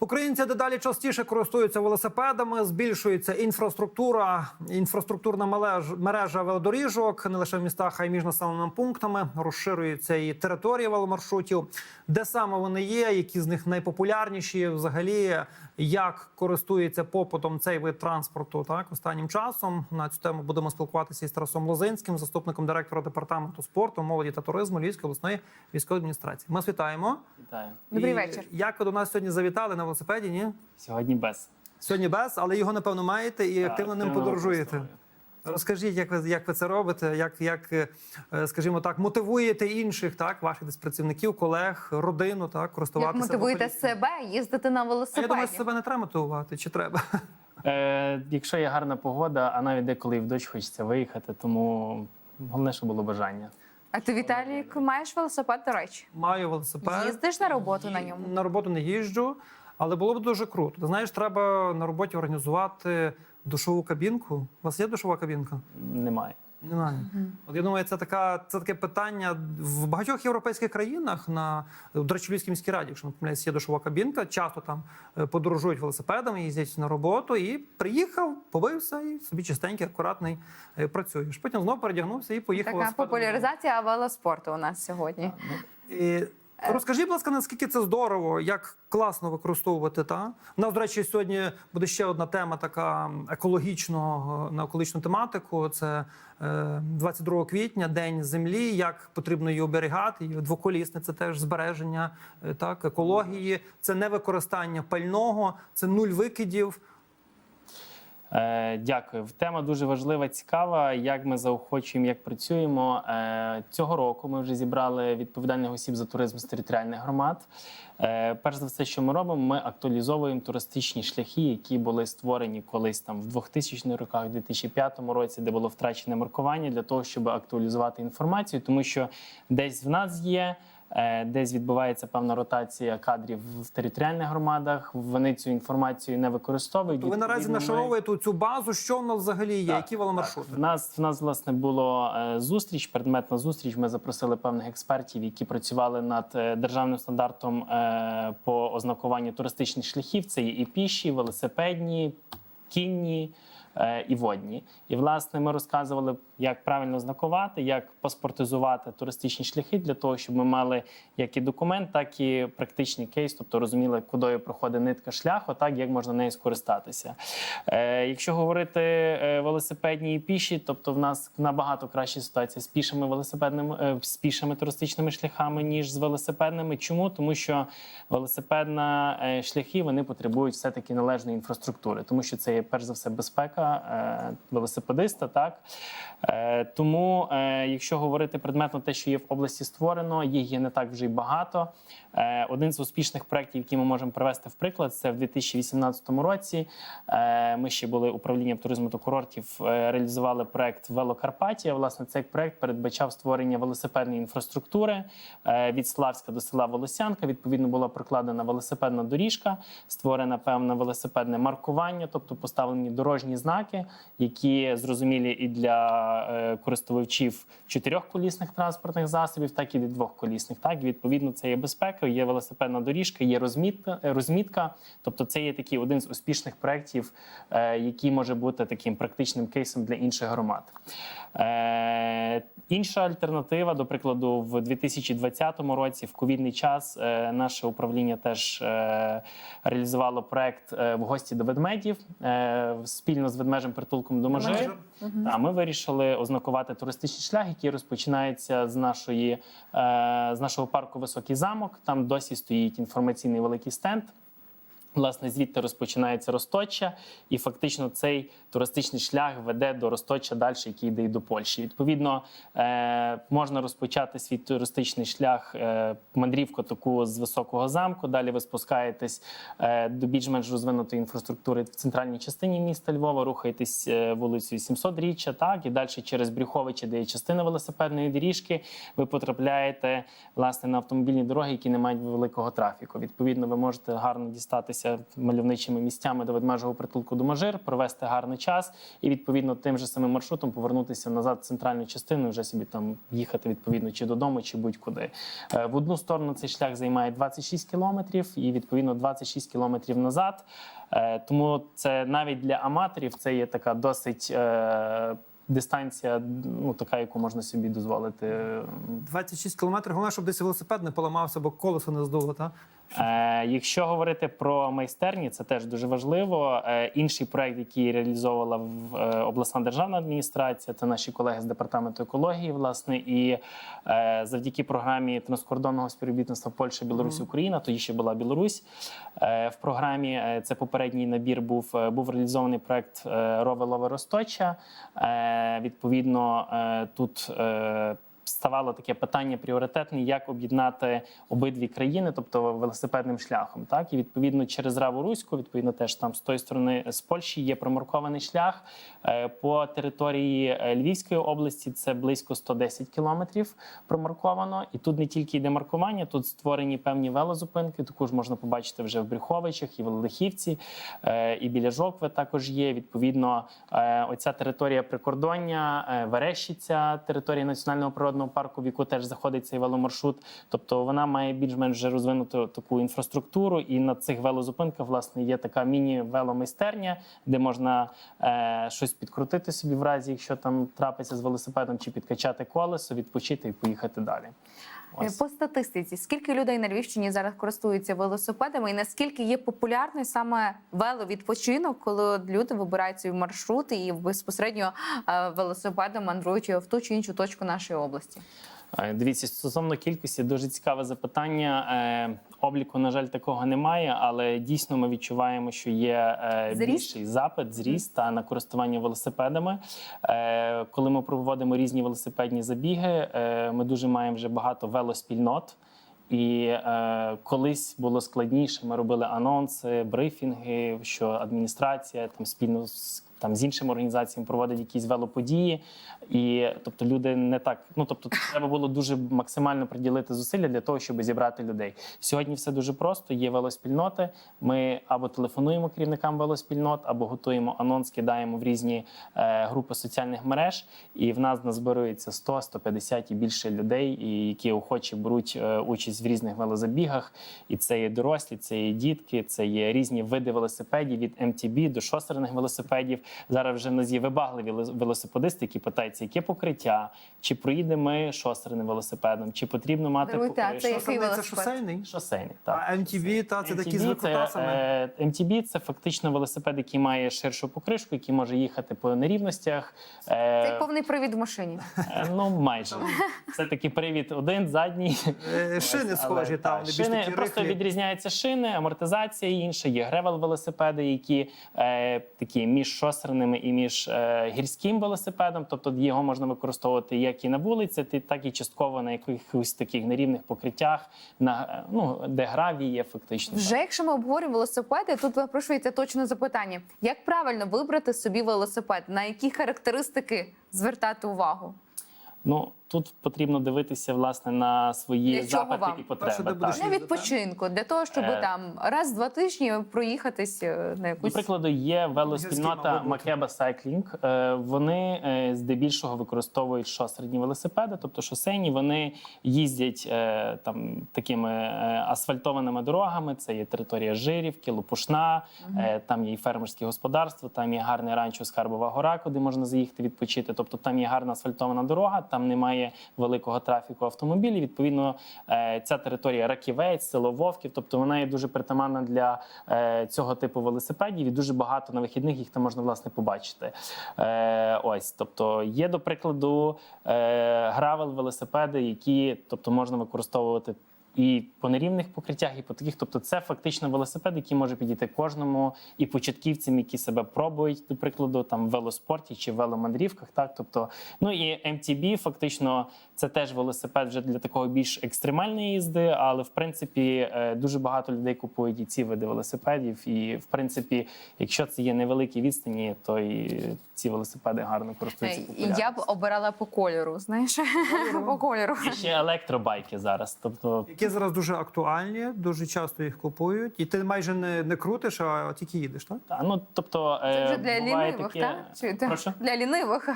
Українці дедалі частіше користуються велосипедами, збільшується інфраструктура, інфраструктурна мережа, велодоріжок не лише в містах, а й між населеними пунктами. Розширюється і територія веломаршрутів. Де саме вони є, які з них найпопулярніші, взагалі, як користується попитом цей вид транспорту. Так останнім часом на цю тему будемо спілкуватися із Тарасом Лозинським, заступником директора департаменту спорту, молоді та туризму Львівської обласної військової адміністрації. Ми вас вітаємо. Вітаю. Добрий І вечір. Як ви до нас сьогодні завітали на велосипеді? Ні? Сьогодні без. Сьогодні без, але його напевно маєте і Так, активно ним подорожуєте. використовую. Розкажіть, як ви як ви це робите? Як, як е, скажімо так, мотивуєте інших, так, ваших десь працівників, колег, родину, так, Як користуватися мотивуєте себе їздити на А Я думаю, себе не треба мотивувати, чи треба? Е, якщо є гарна погода, а навіть деколи і в дощ хочеться виїхати, тому головне, щоб було бажання. А ти, Віталік, маєш велосипед, до речі? Маю велосипед. Їздиш на роботу на ньому? На роботу не їжджу, але було б дуже круто. Ти знаєш, треба на роботі організувати душову кабінку. У вас є душова кабінка? Немає. Немає. От я думаю, це така це таке питання в багатьох європейських країнах. На до речі, в Львівській міській раді, якщо не помиляюсь, є душова кабінка. Часто там е, подорожують велосипедами, їздять на роботу і приїхав, побився і собі чистенький, акуратний е, працюєш. Потім знову передягнувся і поїхав. Така популяризація велоспорту у нас сьогодні. І Розкажіть, будь ласка, наскільки це здорово, як класно використовувати та у нас, до речі, сьогодні буде ще одна тема, така екологічного на екологічну тематику. Це е, 22 квітня, день землі. Як потрібно її оберігати? І двоколісне це теж збереження е, так екології. Це не використання пального, це нуль викидів. Е, дякую. Тема дуже важлива, цікава. Як ми заохочуємо, як працюємо. Е, цього року ми вже зібрали відповідальних осіб за туризм з територіальних громад. Е, перш за все, що ми робимо, ми актуалізовуємо туристичні шляхи, які були створені колись там в 2000 х роках, в 2005 році, де було втрачене маркування для того, щоб актуалізувати інформацію, тому що десь в нас є. Е, Десь відбувається певна ротація кадрів в територіальних громадах. Вони цю інформацію не використовують. То ви наразі нашаровуєте цю базу. Що в нас взагалі є? Так, Які веломаршрути? В нас в нас власне було е, зустріч, предметна зустріч. Ми запросили певних експертів, які працювали над е, державним стандартом по ознакуванню туристичних шляхів. Це є і піші, велосипедні, кінні. І водні, і власне ми розказували, як правильно знакувати, як паспортизувати туристичні шляхи для того, щоб ми мали як і документ, так і практичний кейс, тобто розуміли, куди проходить нитка шляху, так як можна нею скористатися. Е, якщо говорити е, велосипедні і піші, тобто в нас набагато краща ситуація з пішими велосипедними е, з пішими туристичними шляхами, ніж з велосипедними. Чому? Тому що велосипедна е, шляхи вони потребують все таки належної інфраструктури, тому що це є перш за все безпека велосипедиста. Так тому, е, якщо говорити предметно те, що є в області створено, їх є не так вже й багато. Е, один з успішних проєктів, які ми можемо привести в приклад, це в 2018 році. Е, ми ще були управлінням туризму та курортів, е, реалізували проект Велокарпатія. Власне, цей проект передбачав створення велосипедної інфраструктури е, від Славська до села Волосянка. Відповідно, була прокладена велосипедна доріжка, створена певне велосипедне маркування, тобто поставлені дорожні знаки, які зрозумілі і для е, користувачів чотирьохколісних транспортних засобів, так і двохколісних. Так, відповідно, це є безпека, є велосипедна доріжка, є розмітка, е, розмітка. Тобто, це є такий один з успішних проєктів, е, який може бути таким практичним кейсом для інших громад. Е, інша альтернатива, до прикладу, в 2020 році, в ковідний час, е, наше управління теж е, реалізувало проект е, в гості до ведмедів е, спільно з ведмежим притулком до Можи. Межир. А ми вирішили ознакувати туристичний шлях, який розпочинається з нашої е, з нашого парку Високий замок. Там досі стоїть інформаційний великий стенд. Власне, звідти розпочинається Росточчя, і фактично цей туристичний шлях веде до Росточчя далі, який йде і до Польщі. Відповідно, е, можна розпочати свій туристичний шлях е, мандрівку таку з високого замку. Далі ви спускаєтесь е, до більш-менш розвинутої інфраструктури в центральній частині міста Львова, рухаєтесь вулицею 700 річчя, так і далі через Брюховича, де є частина велосипедної доріжки, ви потрапляєте власне на автомобільні дороги, які не мають великого трафіку. Відповідно, ви можете гарно дістатися прогулятися мальовничими місцями до ведмежого притулку Доможир, провести гарний час і відповідно тим же самим маршрутом повернутися назад в центральну частину, вже собі там їхати відповідно чи додому, чи будь-куди. Е, В одну сторону цей шлях займає 26 кілометрів, і відповідно 26 кілометрів назад. Е, Тому це навіть для аматорів це є така досить. е, Дистанція, ну така, яку можна собі дозволити 26 кілометрів. Головне, щоб десь велосипед не поламався, бо колесо не здуло. Та? Е, якщо говорити про майстерні, це теж дуже важливо. Е, інший проект, який реалізовувала в, е, обласна державна адміністрація, це наші колеги з департаменту екології, власне, і е, завдяки програмі транскордонного співробітництва Польща, Білорусь, Україна, тоді ще була Білорусь. Е, в програмі е, це попередній набір був, е, був реалізований проект е, Рове Лове Росточа. Е, відповідно, е, тут. Е, ставало таке питання пріоритетне, як об'єднати обидві країни, тобто велосипедним шляхом. Так і відповідно через Раву Руську, відповідно, теж там з тої сторони з Польщі є промаркований шлях Е, по території е, Львівської області. Це близько 110 кілометрів промарковано. І тут не тільки йде маркування, тут створені певні велозупинки. Також можна побачити вже в Брюховичах і в Лихівці, е, і біля Жокви також є. Відповідно, е, оця територія прикордоння, е, Верещиця, територія національного природного парку, в яку теж заходить цей веломаршрут. Тобто вона має більш-менш вже розвинуту таку інфраструктуру, і на цих велозупинках власне є така міні-веломайстерня, де можна е, щось підкрутити собі в разі, якщо там трапиться з велосипедом, чи підкачати колесо, відпочити і поїхати далі. Ось. По статистиці, скільки людей на Львівщині зараз користуються велосипедами, і наскільки є популярний саме веловідпочинок, коли люди вибирають свої маршрути і безпосередньо е, велосипедом мандрують в ту чи іншу точку нашої області? Е, Дивіться, стосовно кількості, дуже цікаве запитання. Е, Обліку, на жаль, такого немає, але дійсно ми відчуваємо, що є е, більший запит, зріст та на користування велосипедами. Коли ми проводимо різні велосипедні забіги, ми дуже маємо вже багато велоспільнот. І е, колись було складніше. Ми робили анонси, брифінги, що адміністрація там спільно з там з іншими організаціями проводить якісь велоподії. І тобто люди не так. Ну тобто, треба було дуже максимально приділити зусилля для того, щоб зібрати людей. Сьогодні все дуже просто. Є велоспільноти. Ми або телефонуємо керівникам велоспільнот, або готуємо анонс, кидаємо в різні е, групи соціальних мереж. І в нас назбирується 100, 150 і більше людей, і які охочі беруть е, участь в різних велозабігах. І це є дорослі, це є дітки, це є різні види велосипедів від MTB до шосерних велосипедів. Зараз вже в нас є вибагливі велосипедисти, які питаються, яке покриття, чи проїдемо ми шосерним велосипедом, чи потрібно мати Даруйте, а це який Це шосейний. Шосейний, так. А MTB, та це такі з MTB викрутасами. Це, MTB це фактично велосипед, який має ширшу покришку, який може їхати по нерівностях. Е, Це як повний привід в машині. е, ну майже це такий привід один, задній. Е, Шини схожі, там вони більш такі просто відрізняються шини, амортизація інша. Є гревел велосипеди, які такі між шосерними і між е, гірським велосипедом. Тобто його можна використовувати як і на вулиці, так і частково на якихось таких нерівних покриттях, на е, ну де гравій є фактично. Вже якщо ми обговорюємо велосипеди, тут випрошується точне запитання: як правильно вибрати собі велосипед? На які характеристики звертати увагу? Ну тут потрібно дивитися власне на свої Для чого запити вам? і потреби. Для відпочинку, для того, щоб Е. там раз в два тижні проїхатись е, на До якусь прикладу, є велоспільнота. Макеба Сайклінг. Е, Вони е, здебільшого використовують шосерні велосипеди, тобто шосейні. Вони їздять там такими асфальтованими дорогами. Це є територія Жирівки, Лопушна, е, там є і фермерське господарство, там є гарне ранчо Скарбова гора, куди можна заїхати відпочити. Тобто там є гарна асфальтована дорога, там немає великого трафіку автомобілів. Відповідно, е, ця територія Раківець, село Вовків, тобто вона є дуже притаманна для е, цього типу велосипедів, і дуже багато на вихідних їх там можна власне побачити. Е, ось, тобто, є до прикладу гравел велосипеди, які тобто можна використовувати. І по нерівних покриттях, і по таких, тобто це фактично велосипед, який може підійти кожному і початківцям, які себе пробують, до прикладу, там в велоспорті чи в веломандрівках. Так, тобто, ну і MTB, фактично, це теж велосипед вже для такого більш екстремальної їзди, але в принципі е, дуже багато людей купують і ці види велосипедів. І в принципі, якщо це є невеликі відстані, то і ці велосипеди гарно користуються. Е, І я б обирала по кольору. Знаєш, по кольору. Є ще електробайки зараз. Тобто Які зараз дуже актуальні, дуже часто їх купують, і ти майже не, не крутиш, а тільки їдеш, так? Та, ну, тобто, Це вже е, для лінивих, таке- так? Чи ти- Прошу? для лінивих.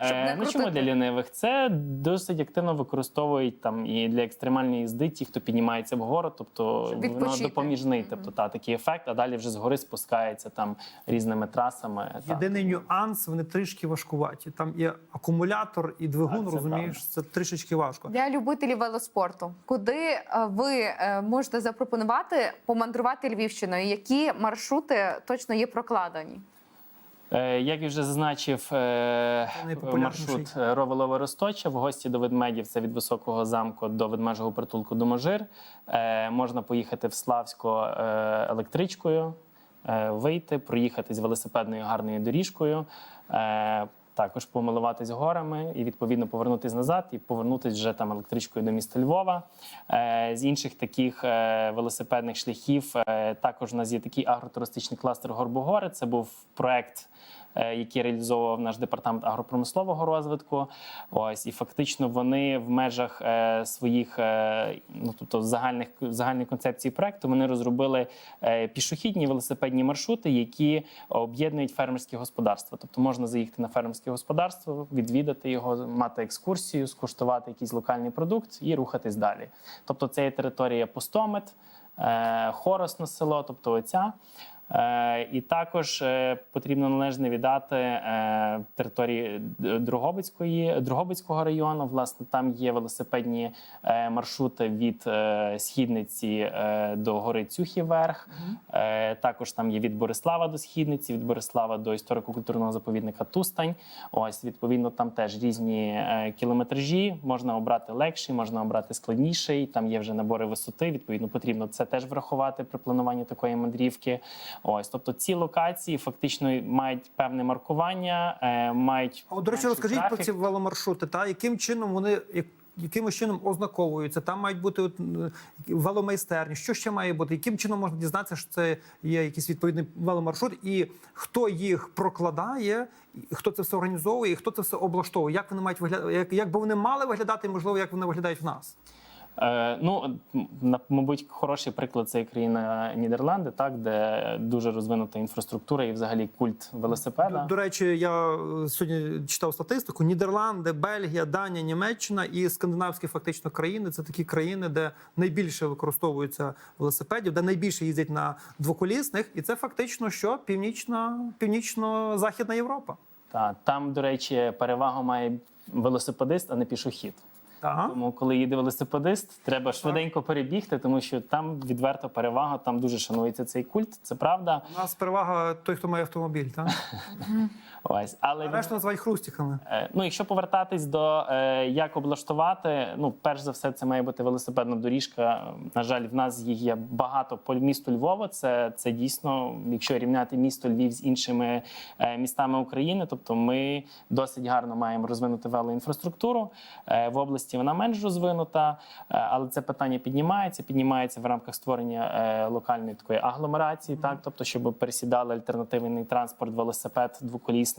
Щоб Е, не ну, чому для лінивих? Це досить активно використовують там і для екстремальної їзди, ті, хто піднімається вгору, тобто воно допоміжний, тобто та такий ефект, а далі вже згори спускається там різними трасами. та. Єдиний нюанс, вони трішки важкуваті. Там є акумулятор і двигун, Так, це розумієш, це трішечки важко. Для любителів велоспорту, куди ви е, можете запропонувати помандрувати Львівщиною? Які маршрути точно є прокладені? Е, Як я вже зазначив, е, маршрут е, Ровелове Росточа в гості до ведмедів. Це від високого замку до ведмежого притулку до Можир. Е, Можна поїхати в Славсько е, електричкою, е, вийти, проїхатись велосипедною гарною доріжкою. Також помилуватись горами і відповідно повернутись назад і повернутись вже там електричкою до міста Львова. Е, З інших таких е, велосипедних шляхів е, також у нас є такий агротуристичний кластер Горбогори. Це був проект. Е, Який реалізовував наш департамент агропромислового розвитку, ось і фактично вони в межах е, своїх, е, ну тобто загальних загальної концепції проекту, вони розробили пішохідні велосипедні маршрути, які об'єднують фермерські господарства. Тобто можна заїхати на фермерське господарство, відвідати його, мати екскурсію, скуштувати якийсь локальний продукт і рухатись далі. Тобто, це є територія Пустомет, Хоросне село, тобто оця. Е, і також е, потрібно належне віддати е, території Д- Дрогобицької Дрогобицького району. Власне, там є велосипедні маршрути від східниці до гори Цюхі вверх. Е, також там є від Борислава до східниці, від Борислава до історико-культурного заповідника Тустань. Ось відповідно там теж різні кілометражі. Можна обрати легший, можна обрати складніший. Там є вже набори висоти. Відповідно, потрібно це теж врахувати при плануванні такої мандрівки. Ось, тобто ці локації фактично мають певне маркування, е, мають А от, до речі, розкажіть про ці веломаршрути, та яким чином вони як- якимось чином ознаковуються? Там мають бути от, веломайстерні. Що ще має бути? Яким чином можна дізнатися, що це є якийсь відповідний веломаршрут, і хто їх прокладає, хто це все організовує, і хто це все облаштовує? Як вони мають виглядати? Як, як би вони мали виглядати, і, можливо, як вони виглядають в нас? Е, ну, мабуть, хороший приклад це країна Нідерланди, так, де дуже розвинута інфраструктура і взагалі культ велосипеда. До, до речі, я е, сьогодні читав статистику: Нідерланди, Бельгія, Данія, Німеччина і скандинавські фактично країни це такі країни, де найбільше використовуються велосипедів, де найбільше їздять на двоколісних, і це фактично що північна, північно-західна Європа. Та, там, до речі, перевагу має велосипедист, а не пішохід. Так. Тому, коли їде велосипедист, треба швиденько перебігти, тому що там відверта перевага, там дуже шанується цей культ. Це правда. У нас перевага той, хто має автомобіль, так? Ось, але А решту називають хрустиками. Е, Ну, якщо повертатись до е, як облаштувати, ну перш за все, це має бути велосипедна доріжка. На жаль, в нас їх є багато по місту Львова. Це, це дійсно, якщо рівняти місто Львів з іншими е, містами України, тобто ми досить гарно маємо розвинути велоінфраструктуру. В області вона менш розвинута, але це питання піднімається. Піднімається в рамках створення локальної такої агломерації, так тобто, щоб пересідали альтернативний транспорт, велосипед двоколісний.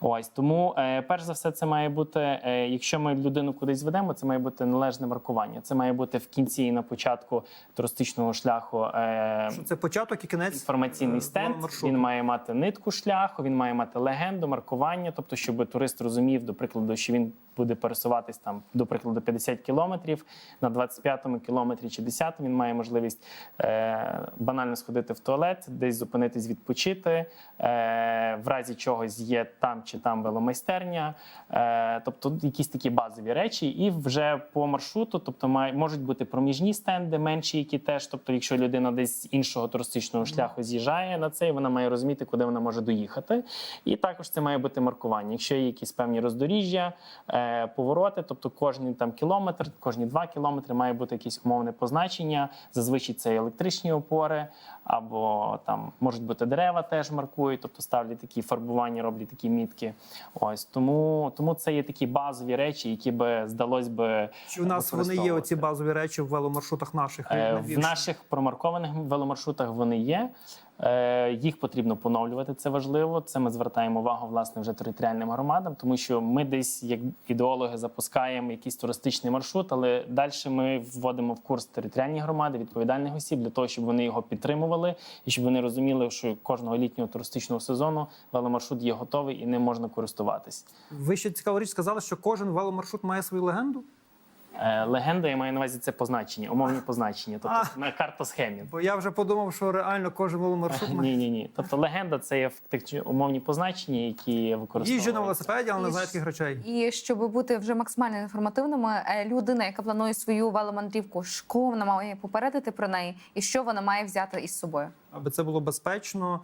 Ось тому, е, перш за все, це має бути, е, якщо ми людину кудись ведемо, це має бути належне маркування. Це має бути в кінці і на початку туристичного шляху. е, Що це початок і кінець Інформаційний стенд Маршрут. він має мати нитку шляху, він має мати легенду, маркування, тобто, щоб турист розумів, до прикладу, що він буде пересуватись там, до прикладу, 50 кілометрів на 25-му кілометрі чи 10-му він має можливість е, банально сходити в туалет, десь зупинитись, відпочити. Е, в разі чогось є там чи там веломайстерня, е, тобто якісь такі базові речі, і вже по маршруту, тобто має, можуть бути проміжні стенди, менші, які теж, тобто, якщо людина десь з іншого туристичного шляху з'їжджає на цей, вона має розуміти, куди вона може доїхати. І також це має бути маркування. Якщо є якісь певні роздоріжжя, е, повороти, тобто кожні там кілометр, кожні два кілометри має бути якесь умовне позначення. Зазвичай це електричні опори, або там можуть бути дерева, теж маркують, тобто ставлять такі фарбування, роблять такі мітки. Ось тому, тому це є такі базові речі, які би здалось би Чи в нас вони є оці базові речі в веломаршрутах наших? Е, В наших промаркованих веломаршрутах вони є. Е, Їх потрібно поновлювати. Це важливо. Це ми звертаємо увагу власне вже територіальним громадам, тому що ми десь, як ідеологи, запускаємо якийсь туристичний маршрут, але далі ми вводимо в курс територіальні громади, відповідальних осіб для того, щоб вони його підтримували і щоб вони розуміли, що кожного літнього туристичного сезону веломаршрут є готовий і ним можна користуватись. Ви ще цікаву річ сказали, що кожен веломаршрут має свою легенду. Е, Легенда, я маю на увазі це позначення, умовні позначення, тобто на картосхемі. Бо я вже подумав, що реально кожен веломаршрут має Ні, ні, ні. Тобто легенда це є фактично умовні позначення, які використовуються. їжджу на велосипеді, але не знаю таких речей. І щоб бути вже максимально інформативними, е, людина, яка планує свою веломандрівку, кого вона має попередити про неї, і що вона має взяти із собою. Аби це було безпечно.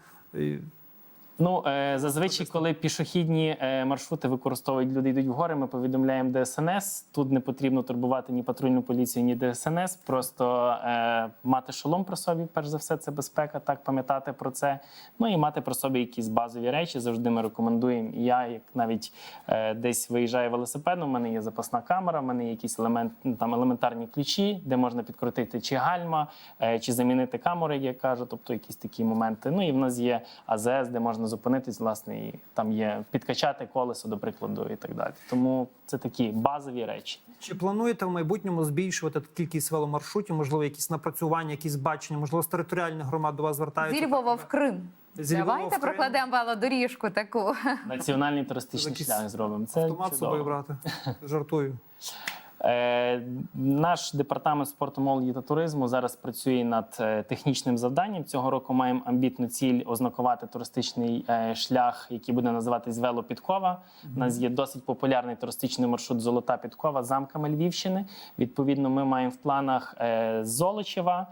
Ну е, зазвичай, коли пішохідні е, маршрути використовують люди, йдуть в гори, ми повідомляємо ДСНС. Тут не потрібно турбувати ні патрульну поліцію, ні ДСНС. Просто е, мати шолом при собі, перш за все, це безпека, так пам'ятати про це. Ну і мати при собі якісь базові речі. Завжди ми рекомендуємо. Я, як навіть е, десь виїжджаю велосипедом, у мене є запасна камера, у мене є якісь елемент, ну, там елементарні ключі, де можна підкрутити чи гальма, е, чи замінити камеру, як я кажу, тобто якісь такі моменти. Ну і в нас є АЗС, де можна зупинитись, власне, і там є підкачати колесо, до прикладу, і так далі. Тому це такі базові речі. Чи плануєте в майбутньому збільшувати кількість веломаршрутів? Можливо, якісь напрацювання, якісь бачення, можливо, з територіальних громад до вас звертаються? Зі Львова в Крим. Зі Львова Давайте в Крим. прокладемо велодоріжку таку. Національний туристичний шлях зробимо. Це Автомат з собою брати. Жартую. Е, Наш департамент спорту, молоді та туризму зараз працює над е, технічним завданням. Цього року маємо амбітну ціль ознакувати туристичний е, шлях, який буде називатись Велопідкова. У нас є досить популярний туристичний маршрут Золота Підкова замками Львівщини. Відповідно, ми маємо в планах з Золочева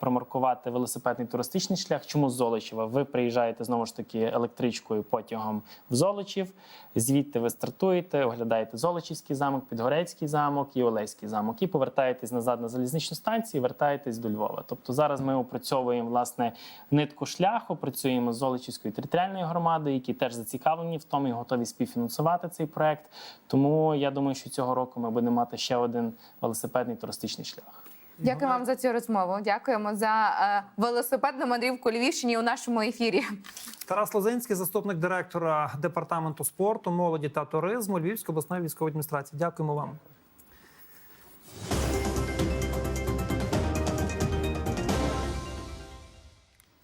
промаркувати велосипедний туристичний шлях. Чому з Золочева? Ви приїжджаєте знову ж таки електричкою потягом в Золочів. Звідти ви стартуєте, оглядаєте Золочівський замок, Підгорецький замок і Олеський замок, і повертаєтесь назад на залізничну станцію, і вертаєтесь до Львова. Тобто зараз ми опрацьовуємо власне нитку шляху, працюємо з Золочівською територіальною громадою, які теж зацікавлені в тому і готові співфінансувати цей проект. Тому я думаю, що цього року ми будемо мати ще один велосипедний туристичний шлях. Дякую вам за цю розмову. Дякуємо за е, велосипедну мандрівку Львівщині у нашому ефірі. Тарас Лозинський, заступник директора департаменту спорту, молоді та туризму Львівської обласної військової адміністрації. Дякуємо вам.